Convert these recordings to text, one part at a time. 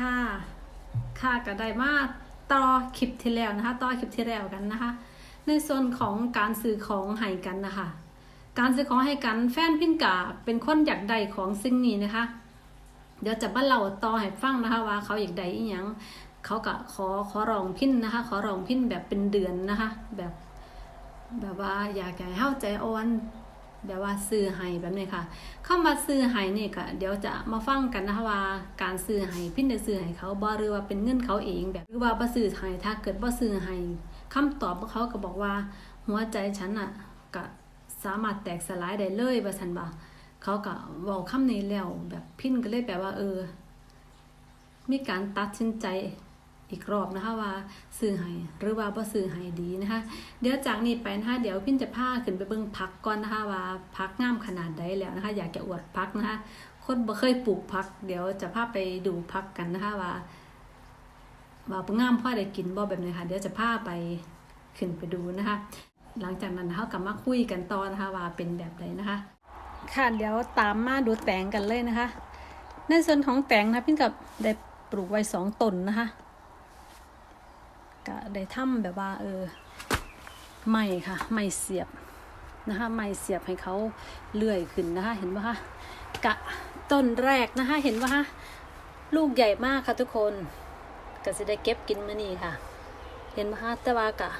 ค่ะค่ะก็ได้มาต่อคลิปที่แล้วนะคะ ต่อคลิปที่แล้วกันนะคะ ในส่วนของการซื้อของให้กันนะคะ การซื้อของให้กันแฟนพินกาเป็นคนอยากได้ของสิ่งนี้นะคะ เดี๋ยวจะมาเล่าต่อให้ฟังนะคะว่าเขาอยากได้อีหยังเขาก็ขอขอรองพินนะคะ ขอรองพินแบบเป็นเดือนนะคะ แบบแบบว่าอยากให้เฮาใจอ่อน แบบว่าซื้อให้แบบนี้ค่ะเข้ามาซื้อให้นี่ก็เดี๋ยวจะมาฟังกันนะคะว่าการซื้อให้พินได้ซื้อให้เขาบ่หรือว่าเป็นเงินเขาเองแบบหรือว่าบ่ซื้อให้ถ้าเกิดบ่ซื้อให้คำตอบของเขาก็บอกว่า หัวใจฉันอะก็สามารถแตกสลายได้เลยว่าซั่นบ่เขาก็เว้าคำนี้แล้วแบบพินก็เลยแปลว่าเออ มีการตัดสินใจ อีกรอบนะคะว่าซื้อให้หรือว่าบ่ซื้อให้ดีนะคะ เดี๋ยวจากนี้ไปนะคะเดี๋ยวพินจะพาขึ้นไปเบิ่งพักก่อนนะคะว่าพักงามขนาดใดแล้วนะคะ อยากจะอวดพักนะคะคนบ่เคยปลูกพัก เดี๋ยวจะพาไปดูพักกันนะคะว่าว่าบ่งามพ่อได้กินบ่แบบนี้ค่ะเดี๋ยวจะพาไปขึ้นไปดูนะคะ หลังจากนั้นเขากลับมาคุยกันต่อนะคะว่าเป็นแบบใดนนะคะ ค่ะเดี๋ยวตามมาดูแตงกันเลยนะคะ ในส่วนของแตงนะพินกับได้ปลูกไว้สองต้นนะคะ ก็ได้ทำแบบว่าเออไม้ค่ะไม้เสียบนะคะไม้เสียบให้เขาเลื่อยขึ้นนะคะเห็นปะคะกะต้นแรกนะคะเห็นปะคะลูกใหญ่มากค่ะทุกคนก็จะได้เก็บกินมื้อนี้ค่ะ เห็นปะคะแต่ว่ากะ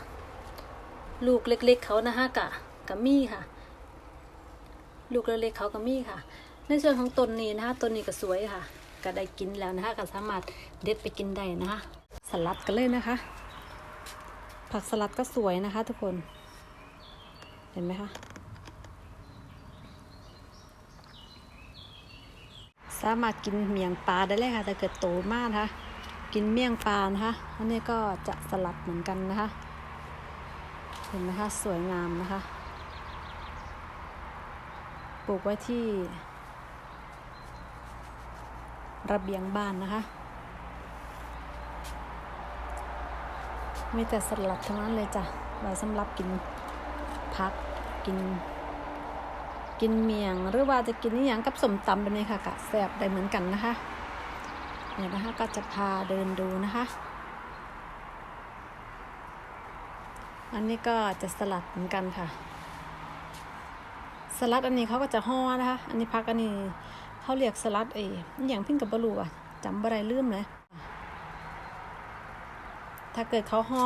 ลูกเล็กๆเขานะคะกะกะมี่ค่ะ ลูกเล็กๆเขาก็มี่ค่ะ ในส่วนของต้นนี้นะคะต้นนี้ก็สวยค่ะ ก็ได้กินแล้วนะคะก็สามารถเด็ดไปกินได้นะคะสลัดกันเลยนะคะ ผักสลัดก็สวยนะคะทุกคน เห็นไหมคะ สามารถกินเมียงปลาได้เลยค่ะ แต่เกิดโตมากนะคะกินเมี่ยงปลานะคะอันนี้ก็จะสลัดเหมือนกันนะคะ เห็นไหมคะ สวยงามนะคะ ปลูกไว้ที่ ระเบียงบ้านนะคะ มีแต่สลัดทั้งนั้นเลยจ้ะไว้สำหรับกินพักกิน กินเมียงหรือว่าจะกินอหย่างกับสมตำแบบนี้ค่ะกะแซ่บได้เหมือนกันนะคะเนี่ยนะคะก็จะพาเดินดูนะคะ อันนี้ก็จะสลัดเหมือนกันค่ะ สลัดอันนี้เขาก็จะห่อนะคะ อันนี้พักอันนี้เขาเรียกสลัดเอออย่างพิ้งกับบลูอะจำบ่ได้ลืมเลย ถ้าเกิดเขาห่อ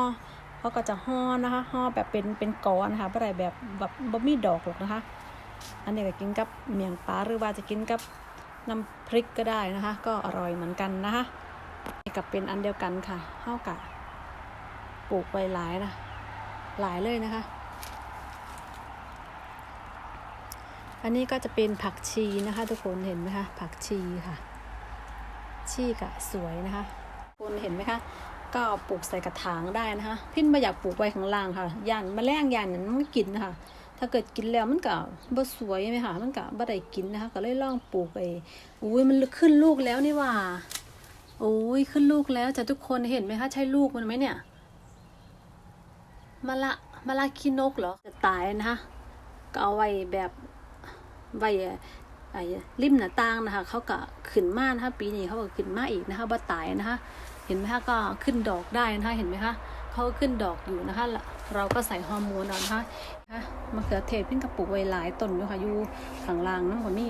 เขาก็จะห่อนะคะห่อแบบเป็นเป็นกอนนะคะบ่ได้แบบแบบบ่มีดอกหรอกนะคะ อันนี้ก็กินกับเมียงปลาหรือว่าจะกินกับน้ำพริกก็ได้นะคะ ก็อร่อยเหมือนกันนะคะนี่กับเป็นอันเดียวกันค่ะเท่ากับปลูกไว้หลายนะหลายเลยนะคะ อันนี้ก็จะเป็นผักชีนะคะ ทุกคนเห็นไหมคะผักชีค่ะ ชีกะสวยนะคะคนเห็นไหมคะ ก็ปลูกใส่กระถางได้นะคะพินมาอยากปลูกไว้ข้างล่างค่ะยานแมลงยานนั้นมันกินนะคะถ้าเกิดกินแล้วมันก็บ่สวยไหมคะมันก็บ่ได้กินนะคะก็เลยลองปลูกไปอุ้ยมันขึ้นลูกแล้วนี่ว่าโอ้ยขึ้นลูกแล้วจ้ะทุกคนเห็นไหมคะใช่ลูกมันไหมเนี่ยมะละมะละขี้นกเหรอจะตายนะคะก็เอาไว้แบบไว้ไอ้ริมหน้าต่างนะคะเขาก็ขึ้นมานะคะปีนี้เขาก็ขึ้นมาอีกนะคะบ่ตายนะคะ เห็นไหมคะก็ขึ้นดอกได้นะคะเห็นไหมคะเขาขึ้นดอกอยู่นะคะ เราก็ใส่ฮอร์โมนเอานะคะมะเขือเทศเพิ่งกระปุกไว้หลายต้นอยู่ค่ะอยู่ข้างล่างน้ำก็มี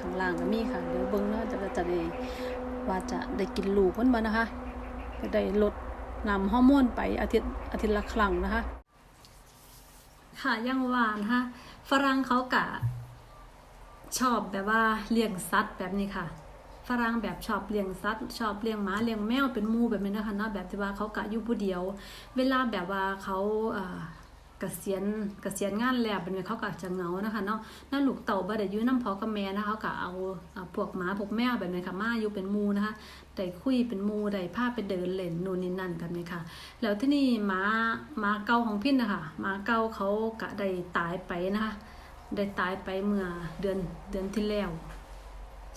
ข้างล่างก็มีค่ะเดี๋ยวเบิ้งเนาะจะจะได้ว่าจะได้กินลูกมันบ่นะคะก็ได้ลดนำฮอร์โมนไปอาทิตย์อาทิตย์ละครั้งนะคะ ค่ะยังหวานนะคะฝรั่งเขากะชอบแบบว่าเลี้ยงสัตว์แบบนี้ค่ะ ฝรั่งแบบชอบเลี้ยงสัตว์ชอบเลี้ยงหมาเลี้ยงแมวเป็นมูแบบนี้นะคะเนาะแบบที่ว่าเขากะอยู่ผู้เดียว เวลาแบบว่าเขาเอ่อเกษียณเกษียณงานแล้วเป็นเขาก็จะเงานะคะเนาะนั่นลูกเต่าบ่ได้อยู่น้ำพอกับแม่นะคะเขาก็เอาพวกหมาพวกแมวแบบนี้ค่ะมาอยู่เป็นมูนะคะได้คุยเป็นมูได้พาไปเดินเล่นนู่นนี่นั่นแบบนี้ค่ะ แล้วที่นี่หมาหมาเก่าของพินนะคะหมาเก่าเขากะได้ตายไปนะคะได้ตายไปเมื่อเดือนเดือนที่แล้ว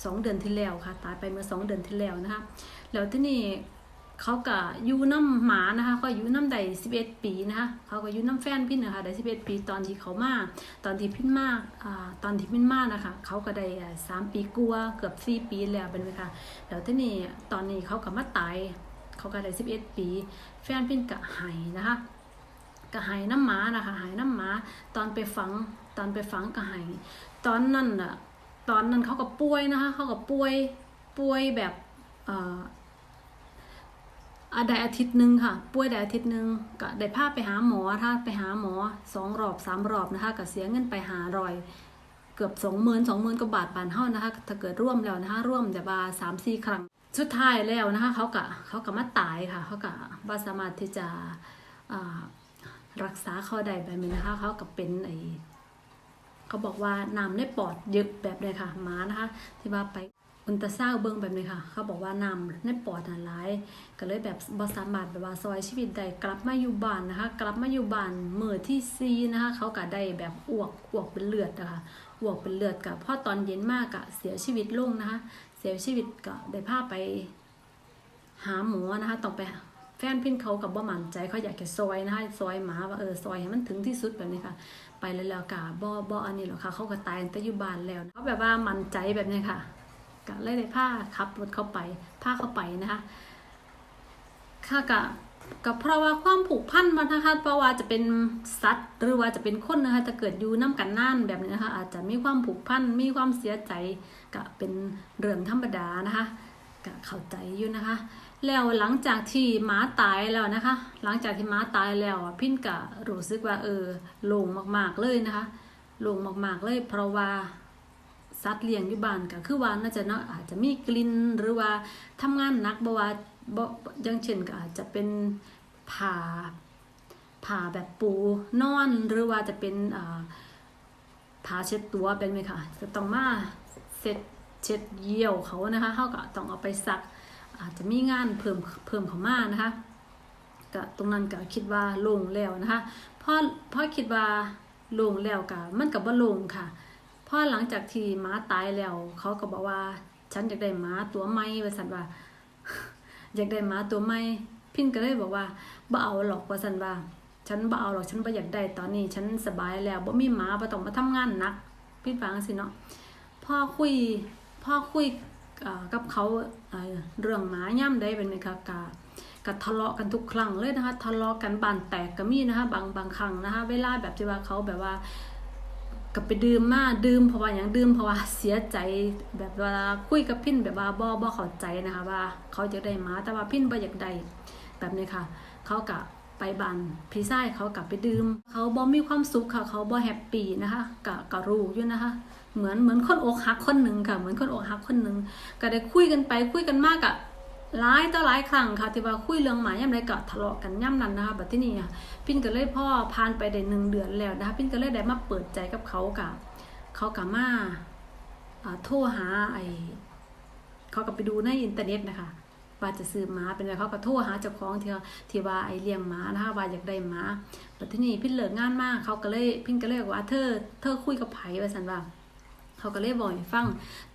สองเดือนที่แล้วค่ะ ตายไปเมื่อสองเดือนที่แล้วนะคะแล้วที่นี่เขาก็อยู่น้ำหมานะคะเขาอยู่น้ำใด11ปีนะคะเขาก็อยู่น้ำแฟนพินนะคะได้11ปีตอนที่เขามาตอนที่พินมาอ่าตอนที่พินมานะคะเขาก็ได้สามปีกลัวเกือบ4ปีแล้วเป็นไหมคะแล้วที่นี่ตอนนี้เขาก็มาตายเขาก็ได้11ปี แฟนพินก็หายนะคะก็หายน้ำหมานะคะหายน้ำหมาตอนไปฝังตอนไปฝังก็หายตอนนั้นอะ ตอนนั้นเขาก็ป่วยนะคะเขาก็ป่วยป่วยแบบเอออาได้อาทิตย์หนึ่งค่ะ ป่วยได้อาทิตย์หนึ่งก็ได้พาไปหาหมอถ้าไปหาหมอสองรอบสามรอบนะคะก็เสียเงินไปหารอย เกือบสองหมื่นสองหมื่นกว่าบาทบานเท่านะคะถ้าเกิดร่วมแล้วนะคะร่วมจะบาสามสี่ครั้งสุดท้ายแล้วนะคะเขากะเขากะมาตายค่ะเขากะบ่สามารถที่จะรักษาเขาได้แบบนี้นะคะเขากับเป็นไอ เขาบอกว่าน้ำในปอดเยอะแบบเลยค่ะหมานะคะ ที่ว่าไปอุลตาซาเบิ้งแบบนี้ค่ะ เขาบอกว่าน้ำในปอดน่ะหลายก็เลยแบบบสามารถแบบว่าซอยชีวิตได้กลับมาอยู่บ้านนะคะ กลับมาอยู่บ้านเมื่อที่ซีนะคะ เขาก็ได้แบบอ้วกอ้วกเป็นเลือดนะคะอ้วกเป็นเลือดกับพอตอนเย็นมากอะเสียชีวิตลงนะคะ เสียชีวิตก็ได้พาไปหาหมอนะคะต้องไป แฟนพินเขากับบ่มั่นใจเขาอยากจะซอยนะคะซอยหมาว่าเออซอยให้มันถึงที่สุดแบบนี้ค่ะ ไปแล้วแล้วกะบ่บ่อันนี้หรอกค่ะเขาก็ตายแต่อยู่บ้านแล้วเขาแบบว่ามั่นใจแบบนี้ค่ะก็เลยได้พาขับรถเข้าไปพาเข้าไปนะคะค่ะกะก็เพราะว่าความผูกพันมันนะคะเพราะว่าจะเป็นสัตว์หรือว่าจะเป็นคนนะคะจะเกิดอยู่น้ากันน่านแบบนี้นะคะอาจจะมีความผูกพันมีความเสียใจก็เป็นเรื่องธรรมดานะคะก็เข้าใจอยู่นะคะ แล้วหลังจากที่หมาตายแล้วนะคะ หลังจากที่หมาตายแล้วพินก็รู้สึกว่าเออโล่งมากๆเลยนะคะโล่งมากๆเลย เพราะว่าสัตว์เลี้ยงอยู่บ้านก็คือว่าน่าจะเนาะอาจจะมีกลิ่นหรือว่าทำงานหนักบ่ว่าบ่อย่างเช่นก็อาจจะเป็นผ่าผ่าแบบปูนอนหรือว่าจะเป็นผ่าเช็ดตัวเป็นไหมคะจะต้องมาเช็ดเช็ดเยี่ยวเขานะคะเขาก็ต้องเอาไปซัก อาจจะมีงานเพิ่มเพิ่มเข้ามานะคะก็ตรงนั้นก็คิดว่าลงแล้วนะคะเพราะเพราะคิดว่าลงแล้วก็มันก็บ่โล่งค่ะพอหลังจากที่ม้าตายแล้ว เขาก็บอกว่า ฉันอยากได้ม้าตัวใหม่ว่าสันว่า อยากได้ม้าตัวใหม่พินก็เลยบอกว่าบ่เอาหรอกว่าสันว่า ฉันบ่เอาหรอกฉันบ่อยากได้ตอนนี้ ฉันสบายแล้วบ่มีม้าบ่ต้องมาทำงานหนักพินฟังสิเนาะพ่อคุยพ่อคุย กับเขาเรื่องหมาย่ำได้เป็นไหมคะกะก็ทะเลาะกันทุกครั้งเลยนะคะทะเลาะกันบานแตกก็มีนะคะบางบางครั้งนะคะเวลาแบบที่ว่าเขาแบบว่าก็ไปดื่มมาดื่มเพราะว่าอย่างดื่มเพราะว่าเสียใจแบบเวลาคุยกับพินแบบว่าบ่บ่เข้าใจนะคะว่าเขาจะได้หมาแต่ว่าพินบ่อยากได้แบบนี้ค่ะ เขากะไปบานพี่ชายเขากลับไปดื่ม เขาบ่มีความสุขค่ะ เขาบ่แฮปปี้นะคะกะกะรู้อยู่นะคะ เหมือนเหมือนคนอกหักคนหนึ่งค่ะ เหมือนคนอกหักคนหนึ่งก็ได้คุยกันไปคุยกันมากอะหลายต่อหลายครั้งค่ะที่ว่าคุยเรื่องหมาย่ำไรก็ทะเลาะกันย่ำนั้นนะคะแบบที่นี่พินก็เลยพ่อผ่านไปได้หนึ่งเดือนแล้วนะคะพินก็เลยได้มาเปิดใจกับเขากับเขากับมาอ่าโทรหาไอเขาก็ไปดูในอินเทอร์เน็ตนะคะว่าจะซื้อหมาเป็นไรเขาก็โทรหาเจ้าของที่ว่าที่ว่าไอเลี้ยงหมานะคะว่าอยากได้หมาแบบที่นี่พินเลิกงานมากเขาก็เลยพินก็เลยว่าเธอเธอคุยกับไผว่าสันว่า เขาก็เลยบอกให้ฟัง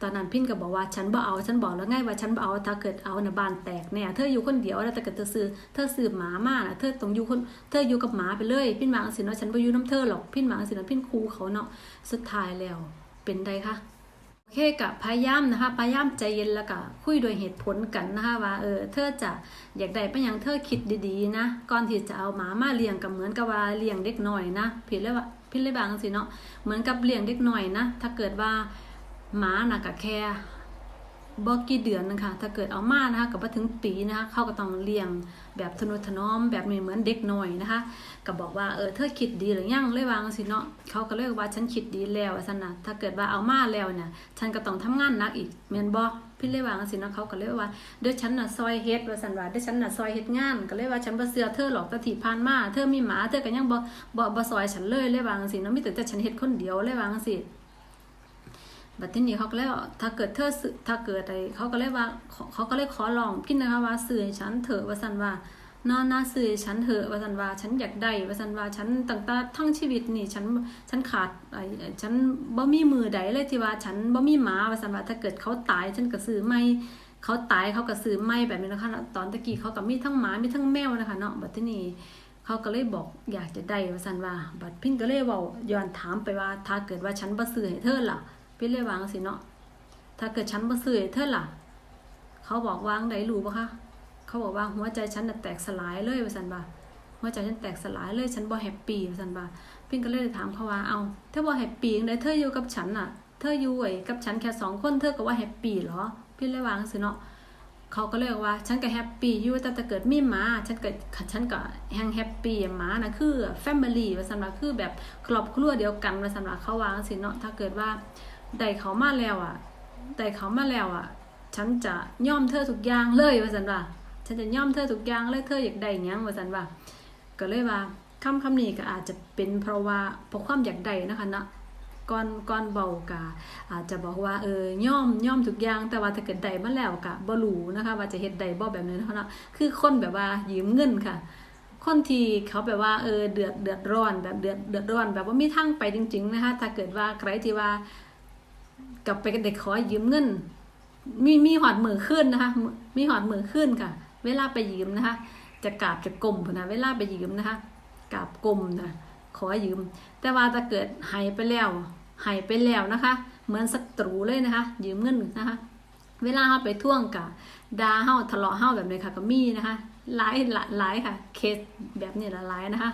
ตอนนั้นพินก็บอกว่าฉันบ่เอา ฉันบอกแล้วไงว่าฉันบ่เอา ถ้าเกิดเอาในะบ้านแตกเนี่ยเธออยู่คนเดียวแล้วแต่เกิดเธอซื้อ เธอซื้อหมามาน่ะ เธอต้องอยู่คน เธออยู่กับหมาไปเลย พินหมาจังสิเนาฉันบ่อยู่น้ำเธอหรอก พินหมาจังสิเนาพินคูเขาเนาะ สุดท้ายแล้ว เป็นไดคะโอเคกับพยายามนะคะพยายามใจเย็นแล้วก็คุยโดยเหตุผลกันนะคะว่าเออเธอจะอยากได้ไปหยังเธอคิดดีๆนะก่อนที่จะเอาหมามาเลี้ยงกับเหมือนกับว่าเลี้ยงเด็กหน่อยนะผิดเลยว่า ผิดเลยบางสิเนาะเหมือนกับเลี้ยงเด็กหน่อยนะถ้าเกิดว่าหมาน่ะก็แค่บ่กี่เดือนนะคะถ้าเกิดเอามานะคะก็บ่ถึงปีนะคะเขาก็ต้องเลี้ยงแบบทนุถนอมแบบนี้เหมือนเด็กหน้อยนะคะก็บอกว่าเออเธอคิดดีหรือยังเลยวางสิเนาะเขาก็เลยว่าฉันคิดดีแล้วว่าซั่นนะถ้าเกิดว่าเอามาแล้วเนี่ยฉันก็ต้องทำงานหนักอีกแม่นบ่ พี่เลยวาจังสินะเขาก็เลยว่าเดี๋ยวฉันน่ะซอยเฮ็ดว่าสันว่าเดี๋ยวฉันน่ะซอยเฮ็ดงานก็เลยว่าฉันบ่เสือเธอหรอกตะที่ผ่านมาเธอมีหมาเธอก็ยังบ่บ่บ่ซอยฉันเลยเลยวาจังสินะมีแต่แต่ฉันเฮ็ดคนเดียวเลยวาจังสิบัดทีนี้เขาก็เลยว่าถ้าเกิดเธอซื้อถ้าเกิดอะไรเขาก็เลยว่าเขาก็เลยขอลองพี่นะคะว่าสื่อฉันเถอะว่าสันว่า นอนนาซื้อฉันเถอะว่าสันว่าฉันอยากได้ว่าสันว่าฉันตั้งแต่ทั้งชีวิตนี่ฉันฉันขาดไอ้ฉันบ่มีมือใดเลยที่ว่าฉันบ่มีหมาว่าสันว่าถ้าเกิดเขาตายฉันก็ซื้อไม่เขาตายเขาก็ซื้อไม่แบบนี้นะคะตอนตะกี้เขาก็มีทั้งหมามีทั้งแมวนะคะเนาะบัดทีนี้เขาก็เลยบอกอยากจะได้ว่าซั่นว่า บัดพินก็เลยเว้าย้อนถามไปว่า ถ้าเกิดว่าฉันบ่ซื้อให้เธอล่ะพินเลยวางสิเนาะถ้าเกิดฉันบ่ซื้อให้เธอล่ะ เขาบอกวางใดรู้บ่คะ เขาบอกว่าหัวใจฉันน่ะแตกสลายเลยว่าซั่นว่าหัวใจฉันแตกสลายเลยฉันบ่แฮปปี้ว่าซั่นว่าพินก็เลยถามเขาว่าเอาเธอบ่แฮปปี้จังไดเธออยู่กับฉันน่ะ เธออยู่ไอ้กับฉันแค่สองคนเธอก็ว่าแฮปปี้เหรอพี่เลยวางสิเนาะเขาก็เลยว่า ฉันก็แฮปปี้อยู่แต่ถ้าเกิดมีหมาฉันก็ฉันก็แฮงแฮปปี้หมานะคือแฟมิลี่ว่าซั่นว่าคือแบบครอบครัวเดียวกันว่าซั่นว่าเขาวางสิเนาะถ้าเกิดว่าได้เขามาแล้วอะได้เขามาแล้วอะ ฉันจะยอมเธอทุกอย่างเลยว่าซั่นว่า ฉันจะย่อมเธอทุกอย่างเลยเธออยากได้ยังว่าซั่นว่าก็เลยว่าคำคำนี้ก็อาจจะเป็นเพราะว่าเพราะความอยากได้นะคะเนาะก่อนก่อนเบากะอาจจะบอกว่าเออย่อมย่อมทุกอย่างแต่ว่าถ้าเกิดได้มาแล้วกะบ่รู้นะคะ ว่าจะเฮ็ดได้บ่แบบนี้นะคะเนาะคือคนแบบว่ายืมเงินค่ะ คนที่เขาแบบว่าเออเดือดเดือดร้อนแบบเดือดเดือดร้อนแบบว่ามีทางไปจริง ๆ นะคะ ถ้าเกิดว่าใครที่ว่ากลับไปกับเด็กขอยืมเงิน มีมีหอดมือขึ้นนะคะ มีหอดมือขึ้นค่ะ เวลาไปยืมนะคะ จะกราบจะกลมนะเวลาไปยืมนะคะกราบกลมนะขอยืม แต่ว่าถ้าเกิดหายไปแล้วหายไปแล้วนะคะ เหมือนศัตรูเลยนะคะ ยืมเงินนะคะ เวลาเขาไปท่วงกับดาเฮาทะเลาะเฮาแบบนี้ค่ะก็มีนะคะหลายหลายหลายค่ะ เคสแบบนี้ละหลายนะคะ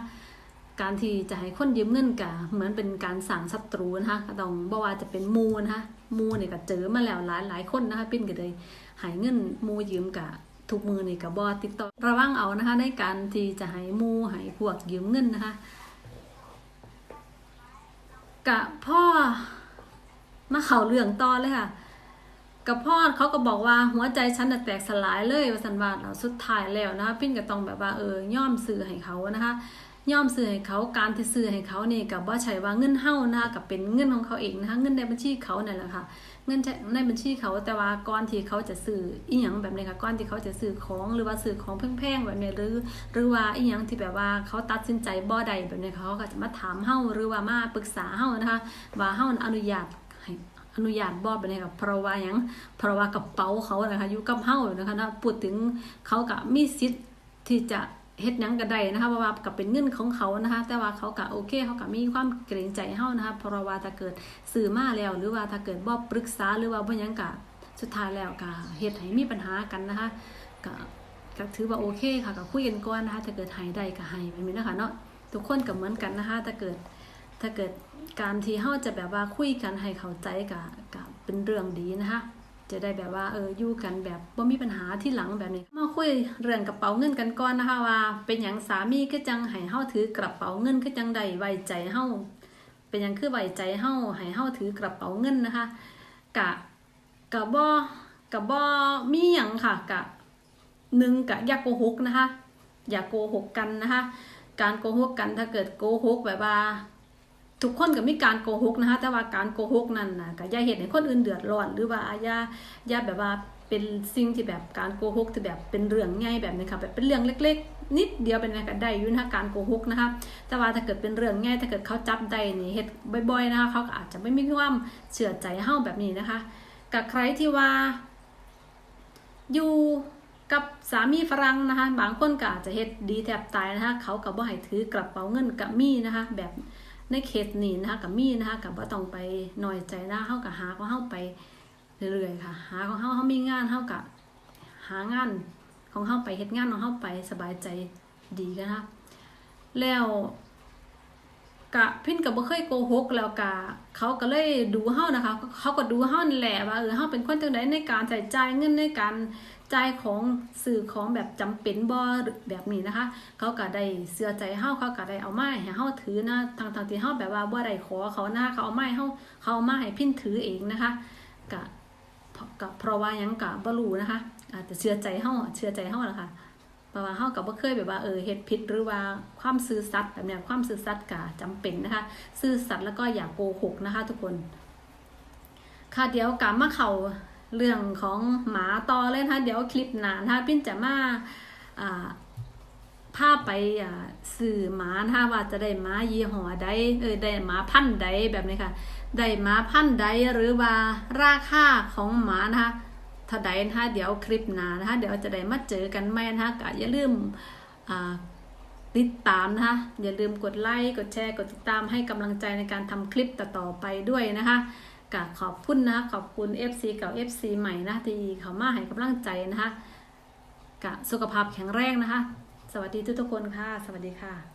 การที่จะให้คนยืมเงินกะเหมือนเป็นการสั่งศัตรูนะคะต้องบอกว่าจะเป็นมูนะคะมูเนี่ยก็เจอมาแล้วหลายหลายคนนะคะ ปิ้นก็เลยหายเงินมูยืมกะ ทุกมือนี่กับบอติดต่อระวังเอานะคะ ในการที่จะหายมูหายพวกยืมเงินนะคะกะพ่อมาเข่าเรื่องต่อเลยค่ะ กับพ่อเขาก็บอกว่าหัวใจฉันน่ะแตกสลายเลยว่าสันว่าเราสุดท้ายแล้วนะคะปิ้นก็ต้องแบบว่าเออย่อมซื้อให้เขานะคะย่อมซื้อให้เขาการที่ซื้อให้เขานี่กับว่าใช้ว่าเงินเฮ้านะคะกับเป็นเงินของเขาเองนะคะเงินในบัญชีเขาเนี่ยแหละค่ะเงินในบัญชีเขาแต่ว่าก่อนที่เขาจะซื้ออีหยังแบบนี้ค่ะก่อนที่เขาจะซื้อของหรือว่าซื้อของแพงๆแบบนี้หรือหรือว่าอีหยังที่แบบว่าเขาตัดสินใจบ่ได้แบบนี้เขาก็จะมาถามเฮ้าหรือว่ามาปรึกษาเฮ้านะคะว่าเฮ้าอนุญาต อนุญาตบ่แบบนี้ค่ะเพราะว่ายังเพราะว่ากระเป๋าเขานะคะอยู่กับเฮ้านะคะนะพูดถึงเขาก็มีสิทธิ์ที่จะเฮ็ดยังก็ได้นะคะเพราะว่าก็เป็นเงินของเขานะคะ แต่ว่าเขาก็โอเคเขาก็มีความเกรงใจเฮ้านะคะเพราะว่าถ้าเกิดซื้อมาแล้ว หรือว่าถ้าเกิดบ่ปรึกษาหรือว่าบ่ยังก็สุดท้ายแล้วก็เฮ็ดให้มีปัญหากันนะคะก็ก็ถือว่าโอเคค่ะก็คุยกันก่อนนะคะถ้าเกิดให้ได้ก็ให้แบบนี้นะคะเนาะทุกคนก็เหมือนกันนะคะถ้าเกิด ถ้าเกิดการที่เฮาจะแบบว่าคุยกันให้เข้าใจก็ก็เป็นเรื่องดีนะคะจะได้แบบว่าเอออยู่กันแบบบ่มีปัญหาที่หลังแบบนี้มาคุยเรื่องกระเป๋าเงินกันก่อนนะคะว่า เป็นหยังสามีก็จังให้เฮาถือกระเป๋าเงินก็จังได้ไว้ใจเฮาเป็นหยังคือไว้ใจเฮาให้เฮาถือกระเป๋าเงินนะคะกะกะบ่กะบ่มีหยังค่ะกะหนึ่งกะอย่าโกหกนะคะ อย่าโกหกกันนะคะ การโกหกกันถ้าเกิดโกหกแบบว่า ทุกคนก็มีการโกหกนะคะแต่ว่าการโกหกนั่นนะก็อย่าเห็นให้คนอื่นเดือดร้อนหรือว่าอย่าอย่าแบบว่าเป็นสิ่งที่แบบการโกหกที่แบบเป็นเรื่องใหญ่แบบนี้ค่ะแบบเป็นเรื่องเล็ก ๆ นิดเดียวเป็นอะไรก็ได้ยู่นะคะการโกหกนะคะแต่ว่าถ้าเกิดเป็นเรื่องใหญ่ถ้าเกิดเขาจับได้นี่เฮ็ดบ่อยๆนะคะเขาก็อาจจะไม่มีความเชื่อใจเฮาแบบนี้นะคะ กับใครที่ว่า อยู่กับสามีฝรั่งนะคะ บางคนก็อาจจะเฮ็ดดีแทบตายนะคะเขาก็บ่ให้ถือกระเป๋าเงินกับมีนะคะ แบบ ในเคสนี้นะคะกับมีนะคะกับบ่าต้องไปหน้อยใจนะเฮาก็หาของเฮาไปเรื่อยๆค่ะ หาของเฮาเฮามีงานเฮาก็หางานของเฮาไปเฮ็ดงานของเฮาไปสบายใจดีกันนะแล้วกะพินก็บ่เคยโกหกแล้วกะเขาก็เลยดูเฮานะคะ เขาก็ดูเฮานั่นแหละว่าเออเฮาเป็นคนจังไดในการใช้จ่ายเงินในการ จ่ายของสื่อของแบบจำเป็นบ่แบบนี้นะคะ เขาก็ได้เสื้อใจเฮาเขาก็ได้เอาไม้ให้เฮาถือนะทางทางที่เฮาแบบว่าบ่ได้ขอเขานะเขาเอาไม้เฮาเขาเอามาให้พินถือเองนะคะกะกะเพราะว่ายังกะบ่รู้นะคะอาจจะเชื่อใจเฮาเชื่อใจเฮาล่ะค่ะเพราะว่าเฮากับบ่เคยแบบว่าเออเฮ็ดผิดหรือว่าความซื่อสัตย์แบบเนี้ยความซื่อสัตย์ก็จำเป็นนะคะ ซื่อสัตย์แล้วก็อย่าโกหกนะคะ ทุกคนค่ะเดี๋ยวกลับมาเข้า เรื่องของหมาต่อเลยนะคะเดี๋ยวคลิปหน้านะคะปิ้นจะมาพาไปสื่อหมานะคะว่าจะได้หมายี่ห้อใดเออได้หมาพันธุ์ใดแบบนี้ค่ะได้หมาพันธุ์ใดหรือว่าราคาของหมานะคะถ้าใดนะคะเดี๋ยวคลิปหน้านะคะเดี๋ยวจะได้มาเจอกันใหมนะคะก็อย่าลืมติดตามนะคะอย่าลืมกดไลค์กดแชร์กดติดตามให้กำลังใจในการทำคลิปต่อๆไปด้วยนะคะ กขอบคุณนะคะขอบคุณ FC เก่า FC ใหม่นะที่เขามาให้กำลังใจนะคะกะสุขภาพแข็งแรงนะคะ สวัสดีทุกทุกคนค่ะ สวัสดีค่ะ